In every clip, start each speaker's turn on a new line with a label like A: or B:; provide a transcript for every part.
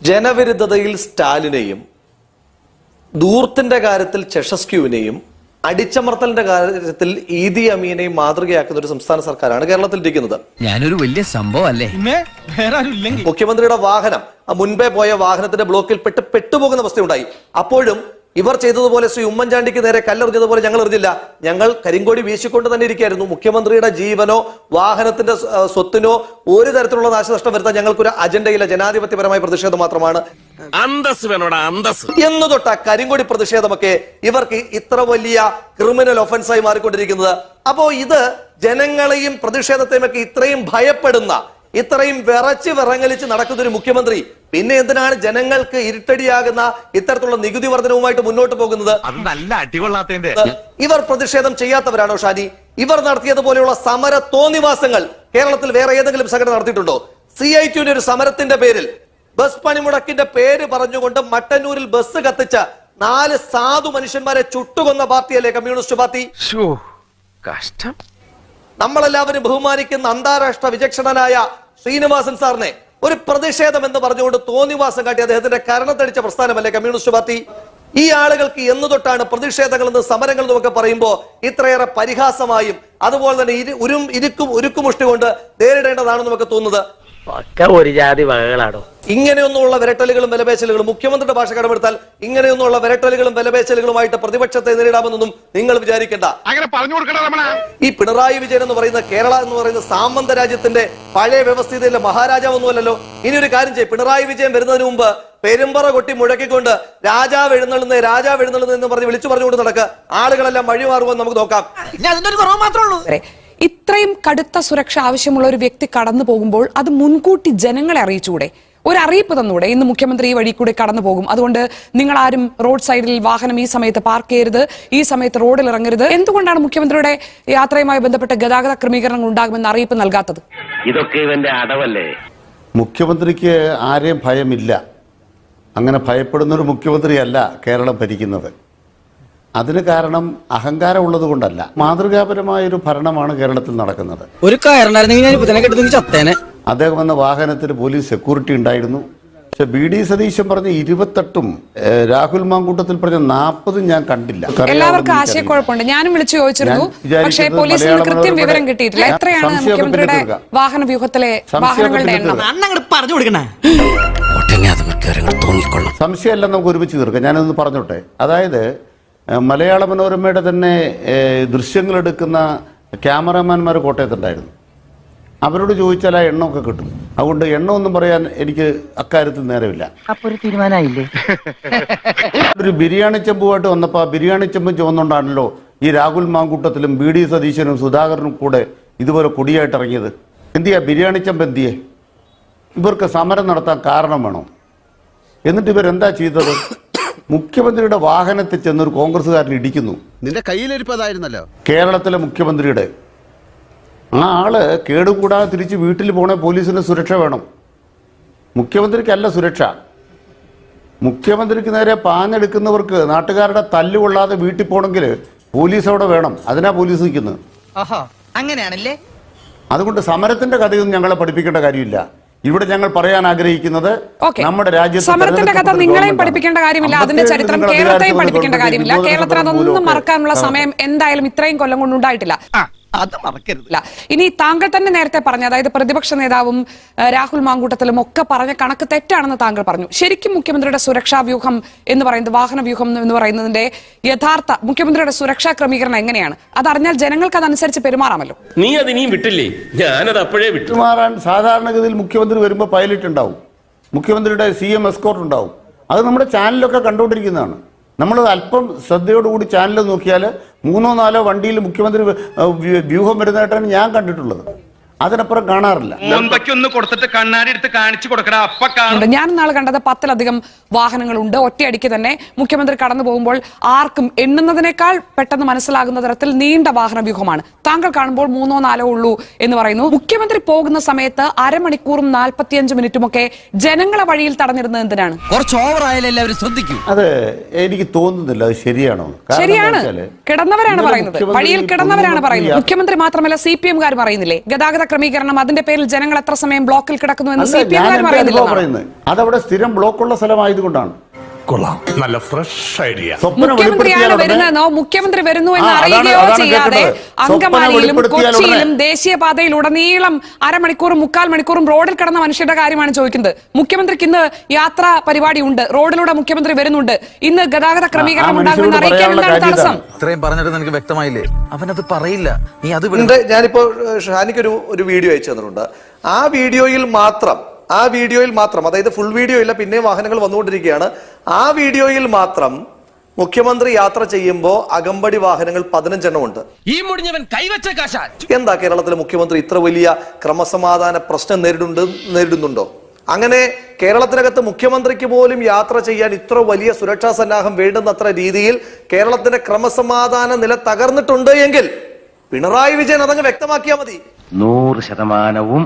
A: ജനവിരുദ്ധതയിൽ സ്റ്റാലിനെയും ദൂർത്തിന്റെ കാര്യത്തിൽ ചെഷസ്ക്യുവിനെയും അടിച്ചമർത്തലിന്റെ കാര്യത്തിൽ ഈദി അമീനെയും മാതൃകയാക്കുന്ന ഒരു സംസ്ഥാന സർക്കാരാണ് കേരളത്തിൽ ഇരിക്കുന്നത്
B: ഞാനൊരു വലിയ സംഭവം അല്ലേ
A: മുഖ്യമന്ത്രിയുടെ വാഹനം ആ മുൻപേ പോയ വാഹനത്തിന്റെ ബ്ലോക്കിൽ പെട്ട് പെട്ടുപോകുന്ന അവസ്ഥയുണ്ടായി. അപ്പോഴും ഇവർ ചെയ്തതുപോലെ ശ്രീ ഉമ്മൻചാണ്ടിക്ക് നേരെ കല്ലെറിഞ്ഞതുപോലെ ഞങ്ങൾ എറിഞ്ഞില്ല. ഞങ്ങൾ കരിങ്കോടി വീശിക്കൊണ്ട് തന്നെ ഇരിക്കുകയായിരുന്നു. മുഖ്യമന്ത്രിയുടെ ജീവനോ വാഹനത്തിന്റെ സ്വ- സ്വത്തിനോ ഒരു തരത്തിലുള്ള നാശനഷ്ടം വരുത്താൻ ഞങ്ങൾക്കൊരു അജണ്ടയില്ല. ജനാധിപത്യപരമായ പ്രതിഷേധം മാത്രമാണ്.
C: അന്തസ് വേണോടാ അന്തസ്.
A: എന്ന് തൊട്ട കരിങ്കൊടി പ്രതിഷേധമൊക്കെ ഇവർക്ക് ഇത്ര വലിയ ക്രിമിനൽ ഒഫൻസായി മാറിക്കൊണ്ടിരിക്കുന്നത്. അപ്പോ ഇത് ജനങ്ങളെയും പ്രതിഷേധത്തെയും ഒക്കെ ഇത്രയും ഭയപ്പെടുന്ന ഇത്രയും വിറച്ച് വിറങ്ങലിച്ച് നടക്കുന്ന ഒരു മുഖ്യമന്ത്രി പിന്നെ എന്തിനാണ് ജനങ്ങൾക്ക് ഇരുട്ടടിയാകുന്ന ഇത്തരത്തിലുള്ള നികുതി വർധനവുമായിട്ട് മുന്നോട്ട് പോകുന്നത്? ഇവർ പ്രതിഷേധം ചെയ്യാത്തവരാണോ ഷാനി ഇവർ നടത്തിയതുപോലെയുള്ള സമര തോന്നിവാസങ്ങൾ കേരളത്തിൽ വേറെ ഏതെങ്കിലും സംഘടന നടത്തിയിട്ടുണ്ടോ? സി ഐ ടിയുടെ ഒരു സമരത്തിന്റെ പേരിൽ ബസ് പണിമുടക്കിന്റെ പേര് പറഞ്ഞുകൊണ്ട് മട്ടന്നൂരിൽ ബസ് കത്തിച്ച നാല് സാധു മനുഷ്യന്മാരെ ചുട്ടുകൊന്ന പാർട്ടിയല്ലേ കമ്മ്യൂണിസ്റ്റ് പാർട്ടി?
C: കഷ്ടം.
A: നമ്മളെല്ലാവരും ബഹുമാനിക്കുന്ന അന്താരാഷ്ട്ര വിചക്ഷണനായ ശ്രീനിവാസൻ സാറിനെ ഒരു പ്രതിഷേധം എന്ന് പറഞ്ഞുകൊണ്ട് തോന്നിവാസം കാട്ടി അദ്ദേഹത്തിന്റെ കരണത്തടിച്ച പ്രസ്ഥാനമല്ലേ കമ്മ്യൂണിസ്റ്റ് പാർട്ടി? ഈ ആളുകൾക്ക് എന്ന് തൊട്ടാണ് സമരങ്ങൾ എന്നൊക്കെ പറയുമ്പോൾ ഇത്രയേറെ പരിഹാസമായും അതുപോലെ തന്നെ ഇരു ഉരും ഇരുക്കും ഉരുക്കുമുഷ്ടി കൊണ്ട് നേരിടേണ്ടതാണ് നമുക്ക് തോന്നുന്നത്.
D: ഒക്കെ ഒരു ജാതി വകകളാണോ
A: ഇങ്ങനെയൊന്നുമുള്ള വിരട്ടലുകളും വിലപേശലുകളും മുഖ്യമന്ത്രിയുടെ ഭാഷ കടമെടുത്താൽ ഇങ്ങനെയൊന്നുമുള്ള വിരട്ടലുകളും വിലപേശലുകളുമായിട്ട് പ്രതിപക്ഷത്തെ നേരിടാമെന്നൊന്നും നിങ്ങൾ വിചാരിക്കേണ്ട.
C: അങ്ങനെ പറഞ്ഞു
A: ഈ പിണറായി വിജയൻ എന്ന് പറയുന്ന കേരള എന്ന് പറയുന്ന സാമന്ത രാജ്യത്തിന്റെ പഴയ വ്യവസ്ഥിതിയിലെ മഹാരാജാവൊന്നുമല്ലല്ലോ. ഇനി ഒരു കാര്യം ചെയ്യും. പിണറായി വിജയൻ വരുന്നതിന് മുമ്പ് പെരുമ്പറ കൊട്ടി മുഴക്കിക്കൊണ്ട് രാജാവ് എഴുന്നള്ളുന്ന രാജാവ് എഴുന്നള്ളുന്ന എന്ന് പറഞ്ഞ് വിളിച്ചു പറഞ്ഞുകൊണ്ട് നടക്കുക ആളുകളെല്ലാം വഴിമാറുമെന്ന് നമുക്ക് നോക്കാം.
E: ഇത്രയും കടുത്ത സുരക്ഷ ആവശ്യമുള്ള ഒരു വ്യക്തി കടന്നു പോകുമ്പോൾ അത് മുൻകൂട്ടി ജനങ്ങളെ അറിയിച്ചുകൂടെ? ഒരു അറിയിപ്പ് തന്നൂടെ? ഇന്ന് മുഖ്യമന്ത്രി ഈ വഴി കൂടെ കടന്നു പോകും. അതുകൊണ്ട് നിങ്ങൾ ആരും റോഡ് സൈഡിൽ വാഹനം ഈ സമയത്ത് പാർക്ക് ചെയ്യരുത് ഈ സമയത്ത് റോഡിൽ ഇറങ്ങരുത്. എന്തുകൊണ്ടാണ് മുഖ്യമന്ത്രിയുടെ യാത്രയുമായി ബന്ധപ്പെട്ട ഗതാഗത ക്രമീകരണങ്ങൾ ഉണ്ടാകുമെന്ന് അറിയിപ്പ് നൽകാത്തത്?
D: ഇതൊക്കെ ഇവന്റെ അടവല്ലേ?
F: മുഖ്യമന്ത്രിക്ക് ആരെയും ഭയമില്ല. അങ്ങനെ ഭയപ്പെടുന്നൊരു മുഖ്യമന്ത്രിയല്ല കേരളം ഭരിക്കുന്നത്. അതിന് കാരണം അഹങ്കാരം ഉള്ളത് കൊണ്ടല്ല. മാതൃകാപരമായ ഒരു ഭരണമാണ് കേരളത്തിൽ നടക്കുന്നത്.
B: ഒരു കെട്ടുന്നെങ്കിൽ
F: അദ്ദേഹം വന്ന വാഹനത്തിന് പോലീസ് സെക്യൂരിറ്റി ഉണ്ടായിരുന്നു. പക്ഷെ ബി ഡി സതീശൻ പറഞ്ഞ ഇരുപത്തെട്ടും രാഹുൽ മാങ്കൂട്ടത്തിൽ പറഞ്ഞ നാൽപ്പതും ഞാൻ കണ്ടില്ല.
E: എല്ലാവർക്കും ആശയക്കുഴപ്പമുണ്ട്. ഞാനും വിളിച്ചു ചോദിച്ചിരുന്നു. പക്ഷേ പോലീസിന് കൃത്യം വിവരം കിട്ടിയിട്ടില്ല. എത്രയാണ് മുഖ്യമന്ത്രിയുടെ വാഹന വ്യൂഹത്തിലെ വാഹനങ്ങളുടെ എണ്ണം.
B: പറഞ്ഞു കൊടുക്കണേ. ഒട്ടനെ അത് മിക്കവാറും തോന്നിക്കൊള്ളും
F: സംശയമല്ല നമുക്ക് ഒരുമിച്ച് തീർക്കാം. ഞാനൊന്ന് പറഞ്ഞോട്ടെ. അതായത് മലയാള മനോരമയുടെ തന്നെ ദൃശ്യങ്ങൾ ദൃശ്യങ്ങളെടുക്കുന്ന ക്യാമറാമാൻമാർ കോട്ടയത്തുണ്ടായിരുന്നു. അവരോട് ചോദിച്ചാൽ ആ എണ്ണമൊക്കെ കിട്ടും. അതുകൊണ്ട് എണ്ണമൊന്നും പറയാൻ എനിക്ക് അക്കാര്യത്തിൽ നേരമില്ല.
D: ഒരു
F: ബിരിയാണി ചെമ്പുമായിട്ട് വന്നപ്പോൾ ആ ബിരിയാണി ചെമ്പും ചുവന്നുകൊണ്ടാണല്ലോ ഈ രാഹുൽ മാങ്കൂട്ടത്തിലും ബി ഡി സതീശനും സുധാകരനും കൂടെ ഇതുപോലെ കൊടിയായിട്ട് ഇറങ്ങിയത്. എന്തിയാ? ബിരിയാണി ചെമ്പ് എന്തിയെ? ഇവർക്ക് സമരം നടത്താൻ കാരണം വേണോ? എന്നിട്ട് ഇവരെന്താ ചെയ്തത്? മുഖ്യമന്ത്രിയുടെ വാഹനത്തിൽ ചെന്ന് ഒരു കോൺഗ്രസ്സുകാരൻ ഇടിക്കുന്നു.
G: നിന്റെ കയ്യിലിരിപ്പതായിരുന്നല്ലോ
F: കേരളത്തിലെ മുഖ്യമന്ത്രിയുടെ. ആ ആൾ കേടുകൂടാതെ തിരിച്ച് വീട്ടിൽ പോണേ പോലീസിന് സുരക്ഷ വേണം. മുഖ്യമന്ത്രിക്കല്ല സുരക്ഷ. മുഖ്യമന്ത്രിക്ക് നേരെ പാഞ്ഞെടുക്കുന്നവർക്ക് നാട്ടുകാരുടെ തല്ലുകൊള്ളാതെ വീട്ടിൽ പോണെങ്കിൽ പോലീസ് അവിടെ വേണം. അതിനാ പോലീസ് നിൽക്കുന്നത്.
B: അങ്ങനെയാണല്ലേ?
F: അതുകൊണ്ട് സമരത്തിന്റെ കഥയൊന്നും ഞങ്ങളെ പഠിപ്പിക്കേണ്ട കാര്യമില്ല. ഇവിടെ ഞങ്ങൾ പറയാൻ ആഗ്രഹിക്കുന്നത് നമ്മുടെ രാജ്യത്ത്
E: സമരത്തിന്റെ കഥ നിങ്ങളെയും പഠിപ്പിക്കേണ്ട കാര്യമില്ല. അതിന്റെ ചരിത്രം കേരളത്തെയും പഠിപ്പിക്കേണ്ട കാര്യമില്ല. കേരളത്തിന് അതൊന്നും മറക്കാനുള്ള സമയം എന്തായാലും ഇത്രയും കൊല്ലം കൊണ്ടുണ്ടായിട്ടില്ല
B: അത് മറക്കരുത്.
E: ഇനി താങ്കൾ തന്നെ നേരത്തെ പറഞ്ഞു അതായത് പ്രതിപക്ഷ നേതാവും രാഹുൽ മാങ്കൂട്ടത്തിലും ഒക്കെ പറഞ്ഞ കണക്ക് തെറ്റാണെന്ന് താങ്കൾ പറഞ്ഞു. ശരിക്കും മുഖ്യമന്ത്രിയുടെ സുരക്ഷാ വ്യൂഹം എന്ന് പറയുന്നത് വാഹന വ്യൂഹം എന്ന് പറയുന്നതിന്റെ യഥാർത്ഥ മുഖ്യമന്ത്രിയുടെ സുരക്ഷാ ക്രമീകരണം എങ്ങനെയാണ്? അതറിഞ്ഞാൽ ജനങ്ങൾക്ക് അതനുസരിച്ച് പെരുമാറാമല്ലോ.
H: നീ അത് ഇനിയും വിട്ടില്ലേ? ഞാനത് അപ്പോഴേ
F: വിട്ടുമാറാൻ സാധാരണഗതിയിൽ മുഖ്യമന്ത്രി വരുമ്പോൾ പൈലറ്റ് ഉണ്ടാവും. മുഖ്യമന്ത്രിയുടെ സി എം എസ്കോർട്ട് ഉണ്ടാവും. അത് നമ്മുടെ ചാനലൊക്കെ കണ്ടുകൊണ്ടിരിക്കുന്നതാണ്. നമ്മൾ അല്പം ശ്രദ്ധയോടുകൂടി ചാനൽ നോക്കിയാൽ മൂന്നോ നാലോ വണ്ടിയിൽ മുഖ്യമന്ത്രി വ്യൂഹം വരുന്നതായിട്ടാണ് ഞാൻ കണ്ടിട്ടുള്ളത്. അതിനപ്പുറം കാണാറില്ല.
C: ഒന്ന് കൊടുത്തിട്ട് കണ്ണാടി എടുത്ത് കാണിച്ചു കൊടുക്കടാ. അപ്പ
E: ഉണ്ട്. ഞാൻ നാളെ കണ്ടത് പത്തിലധികം വാഹനങ്ങളുണ്ട്. ഒറ്റയടിക്ക് തന്നെ മുഖ്യമന്ത്രി കടന്നു പോകുമ്പോൾ ആർക്കും എണ്ണുന്നതിനേക്കാൾ പെട്ടെന്ന് മനസ്സിലാകുന്ന തരത്തിൽ നീണ്ട വാഹന വ്യൂഹമാണ്. താങ്കൾ കാണുമ്പോൾ മൂന്നോ നാലോ ഉള്ളൂ എന്ന് പറയുന്നു. മുഖ്യമന്ത്രി പോകുന്ന സമയത്ത് അരമണിക്കൂറും നാൽപ്പത്തിയഞ്ച് മിനിറ്റും ഒക്കെ ജനങ്ങളെ വഴിയിൽ തടഞ്ഞിരുന്നത് എന്തിനാണ്?
B: കുറച്ച് ഓവർ ആയാലും എല്ലാവരും ശ്രദ്ധിക്കൂ.
F: അത് എനിക്ക് തോന്നുന്നില്ല. അത് ശരിയാണോ?
E: ശരിയാണ്. കിടന്നവരാണ് പറയുന്നത്. വഴിയിൽ കിടന്നവരാണ് പറയുന്നത്. മുഖ്യമന്ത്രി മാത്രമല്ല സി പി എംകാർ പറയുന്നില്ലേ? ഗതാഗത ക്രമീകരണം അതിന്റെ പേരിൽ ജനങ്ങൾ എത്ര സമയം ബ്ലോക്കിൽ കിടക്കുന്നു എന്ന് സി പി എം
F: അതവിടെ സ്ഥിരം ബ്ലോക്കുള്ള സ്ഥലമായതുകൊണ്ടാണ്.
C: കൊള്ളാം. നല്ല ഫ്രഷ് ഐഡിയ
F: സ്വപ്നം
E: മുഖ്യമന്ത്രിയാണ് വരുന്നതെന്നോ? മുഖ്യമന്ത്രി വരുന്നു എന്ന് അറിയുകയോ ചെയ്യാതെ അങ്കമാലിയിലും കൊച്ചിയിലും ദേശീയപാതയിലുടനീളം അരമണിക്കൂറും മുക്കാൽ മണിക്കൂറും റോഡിൽ കിടന്ന മനുഷ്യരുടെ കാര്യമാണ് ചോദിക്കുന്നത്. മുഖ്യമന്ത്രിക്ക് ഇന്ന് യാത്രാ പരിപാടി ഉണ്ട്. റോഡിലൂടെ മുഖ്യമന്ത്രി വരുന്നുണ്ട്. ഇന്ന് ഗതാഗത ക്രമീകരണം ഉണ്ടാകുമെന്ന് അറിയിക്കാൻ എന്താണ് തടസ്സം.
I: ഇത്രയും പറഞ്ഞിട്ട് നിനക്ക് വ്യക്തമായില്ലേ? അവനത് പറയില്ല. നീ അത്
A: ഞാനിപ്പോ ഷാനിക്ക് ഷാനിക്കൊരു ഒരു വീഡിയോ അയച്ചു തന്നിട്ടുണ്ട്. ആ വീഡിയോയിൽ മാത്രം ആ വീഡിയോയിൽ മാത്രം അതായത് ഫുൾ വീഡിയോ ഇല്ല പിന്നെയും വാഹനങ്ങൾ വന്നുകൊണ്ടിരിക്കുകയാണ്. ആ വീഡിയോയിൽ മാത്രം മുഖ്യമന്ത്രി യാത്ര ചെയ്യുമ്പോൾ അകമ്പടി വാഹനങ്ങൾ പതിനഞ്ചെണ്ണം ഉണ്ട്.
H: ഈ മുടിഞ്ഞവൻ കൈവച്ച കാശ.
A: എന്താ കേരളത്തിലെ മുഖ്യമന്ത്രി ഇത്ര വലിയ ക്രമസമാധാന പ്രശ്നം നേരിടുന്നുണ്ട് നേരിടുന്നുണ്ടോ? അങ്ങനെ കേരളത്തിനകത്ത് മുഖ്യമന്ത്രിക്ക് പോലും യാത്ര ചെയ്യാൻ ഇത്ര വലിയ സുരക്ഷാ സന്നാഹം വേണ്ടുന്നത്ര രീതിയിൽ കേരളത്തിന്റെ ക്രമസമാധാന നില തകർന്നിട്ടുണ്ട് എങ്കിൽ പിണറായി വിജയൻ അതങ്ങ് വ്യക്തമാക്കിയാൽ മതി.
D: നൂറ് ശതമാനവും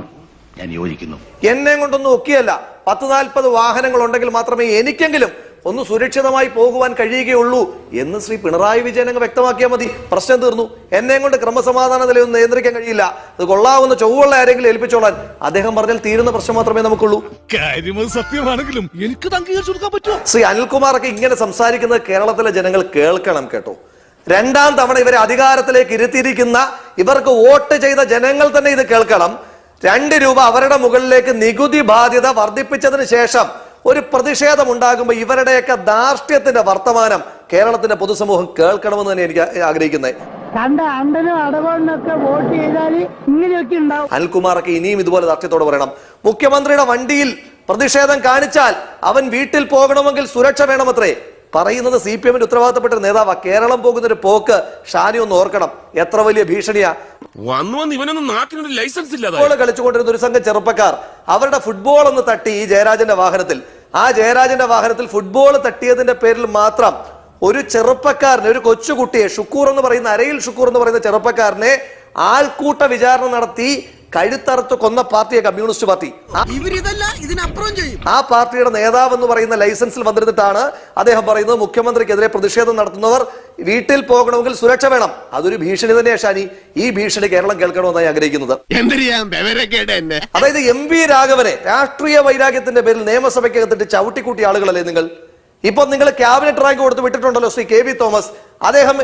D: ഞാൻ യോജിക്കുന്നു.
A: എന്നെ കൊണ്ടൊന്നും ഒക്കെയല്ല. പത്ത് നാൽപ്പത് വാഹനങ്ങൾ ഉണ്ടെങ്കിൽ മാത്രമേ എനിക്കെങ്കിലും ഒന്ന് സുരക്ഷിതമായി പോകുവാൻ കഴിയുകയുള്ളൂ എന്ന് ശ്രീ പിണറായി വിജയൻ അങ്ങ് വ്യക്തമാക്കിയാൽ മതി. പ്രശ്നം തീർന്നു. എന്നെ കൊണ്ട് ക്രമസമാധാന നിലയൊന്നും നിയന്ത്രിക്കാൻ കഴിയില്ല. അത് കൊള്ളാവുന്ന ചൊവ്വുള്ള ആരെങ്കിലും ഏൽപ്പിച്ചോളാൻ അദ്ദേഹം പറഞ്ഞാൽ തീരുന്ന പ്രശ്നം മാത്രമേ നമുക്കുള്ളൂ.
C: സത്യമാണെങ്കിലും എനിക്ക്
A: ശ്രീ അനിൽകുമാറൊക്കെ ഇങ്ങനെ സംസാരിക്കുന്നത് കേരളത്തിലെ ജനങ്ങൾ കേൾക്കണം കേട്ടോ. രണ്ടാം തവണ ഇവരെ അധികാരത്തിലേക്ക് ഇരുത്തിയിരിക്കുന്ന ഇവർക്ക് വോട്ട് ചെയ്ത ജനങ്ങൾ തന്നെ ഇത് കേൾക്കണം. രണ്ട് രൂപ അവരുടെ മുകളിലേക്ക് നികുതി ബാധ്യത വർദ്ധിപ്പിച്ചതിന് ശേഷം ഒരു പ്രതിഷേധം ഉണ്ടാകുമ്പോൾ ഇവരുടെയൊക്കെ ധാർഷ്ട്യത്തിന്റെ വർത്തമാനം കേരളത്തിന്റെ പൊതുസമൂഹം കേൾക്കണമെന്ന് തന്നെ എനിക്ക് ആഗ്രഹിക്കുന്നത്
D: കണ്ട അണ്ടനും അടവണ്ണൊക്കെ വോട്ട് ചെയ്താൽ ഇങ്ങനെയൊക്കെ ഉണ്ടാവും.
A: അനിൽകുമാറൊക്കെ ഇനിയും ഇതുപോലെ ദാർഷ്ട്യത്തോടെ പറയണം. മുഖ്യമന്ത്രിയുടെ വണ്ടിയിൽ പ്രതിഷേധം കാണിച്ചാൽ അവൻ വീട്ടിൽ പോകണമെങ്കിൽ സുരക്ഷ വേണമത്രേ. പറയുന്നത് സി പി എമ്മിന്റെ ഉത്തരവാദിത്തപ്പെട്ട നേതാവാ. കേരളം പോകുന്ന ഒരു പോക്ക് ഷാനി ഒന്ന് ഓർക്കണം. എത്ര വലിയ ഭീഷണിയാ.
H: വന്നു വന്ന് ഇവനൊന്നും നാട്ടിനൊരു ലൈസൻസ് ഇല്ലാതെ
A: കളിച്ചുകൊണ്ടിരുന്ന ഒരു സംഘം ചെറുപ്പക്കാർ അവരുടെ ഫുട്ബോൾ ഒന്ന് തട്ടി ഈ ജയരാജന്റെ വാഹനത്തിൽ. ആ ജയരാജന്റെ വാഹനത്തിൽ ഫുട്ബോൾ തട്ടിയതിന്റെ പേരിൽ മാത്രം ഒരു ചെറുപ്പക്കാരനെ ഒരു കൊച്ചുകുട്ടിയെ ഷുക്കൂർ എന്ന് പറയുന്ന അരയിൽ ഷുക്കൂർ എന്ന് പറയുന്ന ചെറുപ്പക്കാരനെ ആൾക്കൂട്ട വിചാരണ നടത്തി കഴുത്തറുത്ത് കൊന്ന പാർട്ടിയെ കമ്മ്യൂണിസ്റ്റ് പാർട്ടി.
G: ഇതിനപ്പുറം ചെയ്യും.
A: ആ പാർട്ടിയുടെ നേതാവ് എന്ന് പറയുന്ന ലൈസൻസിൽ വന്നിരുന്നിട്ടാണ് അദ്ദേഹം പറയുന്നത് മുഖ്യമന്ത്രിക്കെതിരെ പ്രതിഷേധം നടത്തുന്നവർ വീട്ടിൽ പോകണമെങ്കിൽ സുരക്ഷ വേണം. അതൊരു ഭീഷണി തന്നെയാണ് ഷാനി. ഈ ഭീഷണി കേരളം കേൾക്കണമെന്നായി ആഗ്രഹിക്കുന്നത്. അതായത് എം വി രാഘവനെ രാഷ്ട്രീയ വൈരാഗ്യത്തിന്റെ പേരിൽ നിയമസഭയ്ക്കകത്തിട്ട് ചവിട്ടിക്കൂട്ടിയ ആളുകളല്ലേ നിങ്ങൾ? ഇപ്പൊ നിങ്ങൾ ക്യാബിനറ്റ് റാങ്ക് കൊടുത്ത് വിട്ടിട്ടുണ്ടല്ലോ ശ്രീ കെ വി തോമസ്. അദ്ദേഹം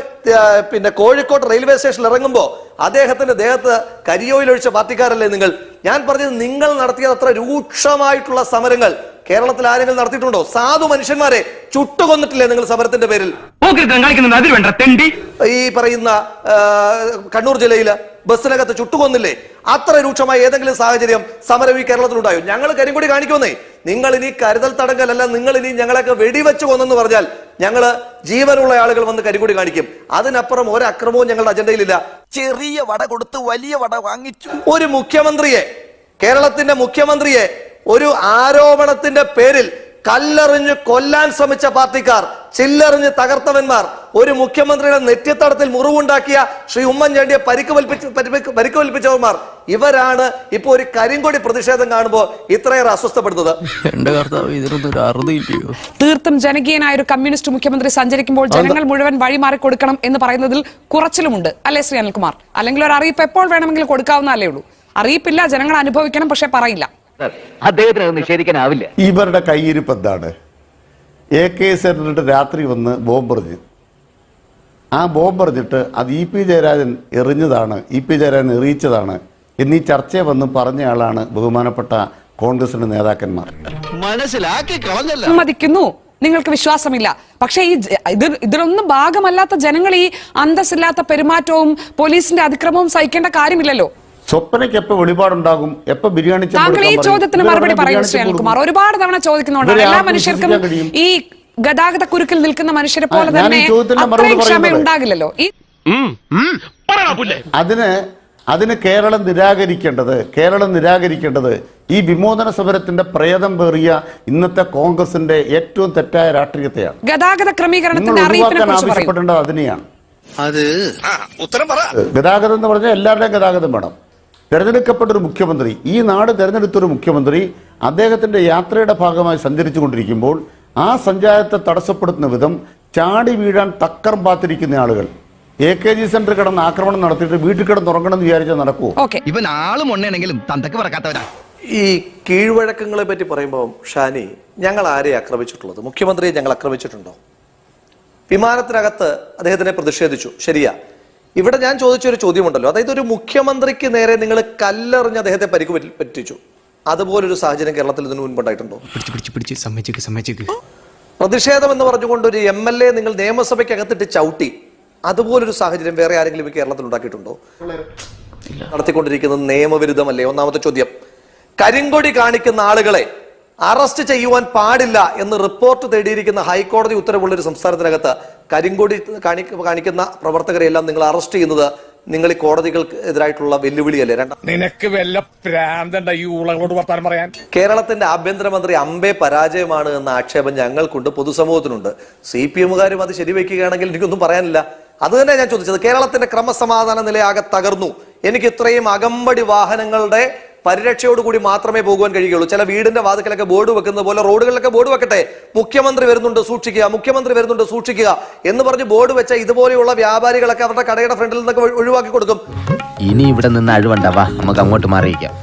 A: പിന്നെ കോഴിക്കോട് റെയിൽവേ സ്റ്റേഷനിൽ ഇറങ്ങുമ്പോൾ അദ്ദേഹത്തിന്റെ ദേഹത്ത് കരിയോയിൽ ഒഴിച്ച പാർട്ടിക്കാരല്ലേ നിങ്ങൾ? ഞാൻ പറഞ്ഞത് നിങ്ങൾ നടത്തിയത് അത്ര രൂക്ഷമായിട്ടുള്ള സമരങ്ങൾ. കേരളത്തിൽ ആരെങ്കിലും നടത്തിയിട്ടുണ്ടോ? സാധു മനുഷ്യന്മാരെ ചുട്ടുകൊന്നിട്ടില്ലേ നിങ്ങൾ സമരത്തിന്റെ പേരിൽ? ഈ പറയുന്ന കണ്ണൂർ ജില്ലയിൽ ബസ്സിനകത്ത് ചുട്ടുകൊന്നില്ലേ? അത്ര രൂക്ഷമായ ഏതെങ്കിലും സാഹചര്യം സമരം ഈ കേരളത്തിലുണ്ടായോ? ഞങ്ങൾ കരിങ്കൊടി കാണിക്കുമെന്നേ. നിങ്ങൾ ഇനി കരുതൽ തടങ്കലല്ല നിങ്ങൾ ഇനി ഞങ്ങളൊക്കെ വെടിവെച്ച് കൊന്നെന്ന് പറഞ്ഞാൽ ഞങ്ങൾ ജീവനുള്ള ആളുകൾ വന്ന് കരിങ്കൊടി കാണിക്കും. അതിനപ്പുറം ഒരക്രമവും ഞങ്ങളുടെ അജണ്ടയിലില്ല.
I: ചെറിയ വട കൊടുത്ത് വലിയ വട വാങ്ങിച്ചു.
A: ഒരു മുഖ്യമന്ത്രിയെ കേരളത്തിന്റെ മുഖ്യമന്ത്രിയെ ഒരു ആരോപണത്തിന്റെ പേരിൽ കല്ലെറിഞ്ഞ് കൊല്ലാൻ ശ്രമിച്ച പാർട്ടിക്കാർ ചില്ലെറിഞ്ഞ് തകർത്തവന്മാർ ഒരു മുഖ്യമന്ത്രിയുടെ നെറ്റിത്തടത്തിൽ മുറിവുണ്ടാക്കിയ ശ്രീ ഉമ്മൻചാണ്ടിയെ പരിക്ക് വലിപ്പിച്ച് പരിക്ക് ഇവരാണ് ഇപ്പൊ ഒരു കരിങ്കൊടി പ്രതിഷേധം കാണുമ്പോൾ ഇത്രയേറെ അസ്വസ്ഥപ്പെടുന്നത്.
B: എന്റെ കർത്താവ് ഇതിനൊന്നും ഒരു അറുതിയില്ലയോ
E: തീർത്തും ജനകീയനായ ഒരു കമ്മ്യൂണിസ്റ്റ് മുഖ്യമന്ത്രി സഞ്ചരിക്കുമ്പോൾ ജനങ്ങൾ മുഴുവൻ വഴിമാറി കൊടുക്കണം എന്ന് പറയുന്നതിൽ കുറച്ചിലുമുണ്ട്. അല്ലേ ശ്രീ അനിൽകുമാർ? അല്ലെങ്കിൽ ഒരു അറിയിപ്പ് എപ്പോൾ വേണമെങ്കിലും കൊടുക്കാവുന്നതല്ലേ ഉള്ളൂ. അറിയിപ്പില്ല ജനങ്ങൾ അനുഭവിക്കണം പക്ഷെ പറയില്ല.
D: അദ്ദേഹത്തിന് അത് നിഷേധിക്കാനാവില്ല.
F: ഇവരുടെ കയ്യിരിപ്പ് എന്താണ്? എ കെ സെന്ററിട്ട് രാത്രി വന്ന് ബോംബെറിഞ്ഞ്. ആ ബോംബെറിഞ്ഞിട്ട് അത് ഇ പി ജയരാജൻ എറിഞ്ഞതാണ് ഇ പി ജയരാജൻ എറിയിച്ചതാണ് എന്നീ ചർച്ചയെ വന്ന് പറഞ്ഞയാളാണ് ബഹുമാനപ്പെട്ട കോൺഗ്രസിന്റെ നേതാക്കന്മാർ.
G: മനസ്സിലാക്കി കളഞ്ഞല്ല.
E: സമ്മതിക്കുന്നു. നിങ്ങൾക്ക് വിശ്വാസമില്ല. പക്ഷേ ഈ ഇത് ഇതിലൊന്നും ഭാഗമല്ലാത്ത ജനങ്ങൾ ഈ അന്തസ്സില്ലാത്ത പെരുമാറ്റവും പോലീസിന്റെ അതിക്രമവും സഹിക്കേണ്ട കാര്യമില്ലല്ലോ.
F: സ്വപ്നയ്ക്ക് എപ്പോ വെളിപാടുണ്ടാകും? എപ്പോ ബിരിയാണി
E: താങ്കൾ ഈ ചോദ്യത്തിന് മറുപടി പറയും ശ്രീ അനിൽകുമാർ ഒരുപാട് തവണ
F: ചോദിക്കുന്നുണ്ട്.
E: എല്ലാ മനുഷ്യർക്കും ഈ ഗതാഗത കുരുക്കിൽ നിൽക്കുന്ന മനുഷ്യരെ പോലെ തന്നെ അത്രയും ക്ഷമ. ഉണ്ടാകില്ലല്ലോ. ഈ
F: അതിന് അതിന് കേരളം നിരാകരിക്കേണ്ടത് കേരളം നിരാകരിക്കേണ്ടത് ഈ വിമോചന സമരത്തിന്റെ പ്രേതം പേറിയ ഇന്നത്തെ കോൺഗ്രസിന്റെ ഏറ്റവും തെറ്റായ രാഷ്ട്രീയത്തെയാണ്.
E: ഗതാഗത
F: ക്രമീകരണത്തിന്
E: ക്രമീകരണത്തിന്റെ
F: ഒഴിവാക്കാൻ ആവശ്യപ്പെടേണ്ടത് അതിനെയാണ്.
G: അത്
C: ഉത്തരം പറ.
F: ഗതാഗതം എന്ന് പറഞ്ഞാൽ എല്ലാവരുടെയും ഗതാഗതം വേണം. തെരഞ്ഞെടുക്കപ്പെട്ട ഒരു മുഖ്യമന്ത്രി ഈ നാട് തെരഞ്ഞെടുത്തൊരു മുഖ്യമന്ത്രി അദ്ദേഹത്തിന്റെ യാത്രയുടെ ഭാഗമായി സഞ്ചരിച്ചു കൊണ്ടിരിക്കുമ്പോൾ ആ സഞ്ചാരത്തെ തടസ്സപ്പെടുത്തുന്ന വിധം ചാടി വീഴാൻ തക്കം പാത്തിരിക്കുന്ന ആളുകൾ. എ കെ ജി സെന്റർ കിടന്ന് ആക്രമണം നടത്തിയിട്ട് വീട്ടിൽ കിടന്ന് ഉറങ്ങണം എന്ന് വിചാരിച്ചാൽ നടക്കുവോ?
E: ഓക്കെ.
G: ഇവൻ ആളും ഉണ്ണയാണെങ്കിലും തന്തക്ക് പറക്കാത്തവരാ
A: ഈ കീഴ്വഴക്കങ്ങളെ പറ്റി പറയുമ്പോൾ ഷാനി ഞങ്ങൾ ആരെ ആക്രമിച്ചിട്ടുള്ളത്? മുഖ്യമന്ത്രിയെ ഞങ്ങൾ ആക്രമിച്ചിട്ടുണ്ടോ? വിമാനത്തിനകത്ത് അദ്ദേഹത്തിനെ പ്രതിഷേധിച്ചു. ശരിയാ. ഇവിടെ ഞാൻ ചോദിച്ചൊരു ചോദ്യമുണ്ടല്ലോ. അതായത് ഒരു മുഖ്യമന്ത്രിക്ക് നേരെ നിങ്ങൾ കല്ലെറിഞ്ഞ് അദ്ദേഹത്തെ പരിക്ക് പറ്റി- പറ്റിച്ചു. അതുപോലൊരു സാഹചര്യം കേരളത്തിൽ ഇതിനു മുൻപുണ്ടായിട്ടുണ്ടോ?
B: പിടിച്ച് പിടിച്ച് പിടിച്ച്. സമ്മതിച്ചേക്ക് സമ്മതിച്ചേക്ക്.
A: പ്രതിഷേധം എന്ന് പറഞ്ഞുകൊണ്ട് ഒരു എം എൽ എ നിങ്ങൾ നിയമസഭയ്ക്ക് അകത്തിട്ട് ചവിട്ടി. അതുപോലൊരു സാഹചര്യം വേറെ ആരെങ്കിലും കേരളത്തിൽ ഉണ്ടാക്കിയിട്ടുണ്ടോ? നടത്തിക്കൊണ്ടിരിക്കുന്നത് നിയമവിരുദ്ധമല്ലേ? ഒന്നാമത്തെ ചോദ്യം. കരിങ്കൊടി കാണിക്കുന്ന ആളുകളെ അറസ്റ്റ് ചെയ്യുവാൻ പാടില്ല എന്ന് റിപ്പോർട്ട് തേടിയിരിക്കുന്ന ഹൈക്കോടതി ഉത്തരവുള്ള ഒരു സംസ്ഥാനത്തിനകത്ത് കരിങ്കോടി കാണി കാണിക്കുന്ന പ്രവർത്തകരെയെല്ലാം നിങ്ങൾ അറസ്റ്റ് ചെയ്യുന്നത് നിങ്ങൾ ഈ കോടതികൾക്ക് എതിരായിട്ടുള്ള വെല്ലുവിളിയല്ലേ? രണ്ടാം
C: നിനക്ക് വല്ല പ്രാന്തണ്ട ഈ ഉളകളോട് വർത്താനം പറയാൻ?
A: കേരളത്തിന്റെ ആഭ്യന്തരമന്ത്രി അമ്പേ പരാജയമാണ് എന്ന ആക്ഷേപം ഞങ്ങൾക്കുണ്ട് പൊതുസമൂഹത്തിനുണ്ട്. സി പി എമ്മുകാരും അത് ശരിവെക്കുകയാണെങ്കിൽ എനിക്കൊന്നും പറയാനില്ല. അത് തന്നെ ഞാൻ ചോദിച്ചത് കേരളത്തിന്റെ ക്രമസമാധാന നിലയാകെ തകർന്നു. എനിക്ക് ഇത്രയും അകമ്പടി വാഹനങ്ങളുടെ പരിരക്ഷയോടുകൂടി മാത്രമേ പോകുവാൻ കഴിയുകയുള്ളൂ. ചില വീടിന്റെ വാതിക്കലൊക്കെ ബോർഡ് വെക്കുന്നത് പോലെ റോഡുകളിലൊക്കെ ബോർഡ് വെക്കട്ടെ. മുഖ്യമന്ത്രി വരുന്നുണ്ട് സൂക്ഷിക്കുക മുഖ്യമന്ത്രി വരുന്നുണ്ട് സൂക്ഷിക്കുക എന്ന് പറഞ്ഞ് ബോർഡ് വെച്ച ഇതുപോലെയുള്ള വ്യാപാരികളൊക്കെ അവരുടെ കടയുടെ ഫ്രണ്ടിൽ നിന്നൊക്കെ ഒഴിവാക്കി കൊടുക്കും.
B: ഇനി ഇവിടെ നിന്ന് അഴിവണ്ടാവാ നമുക്ക് അങ്ങോട്ട് മാറിയിക്കാം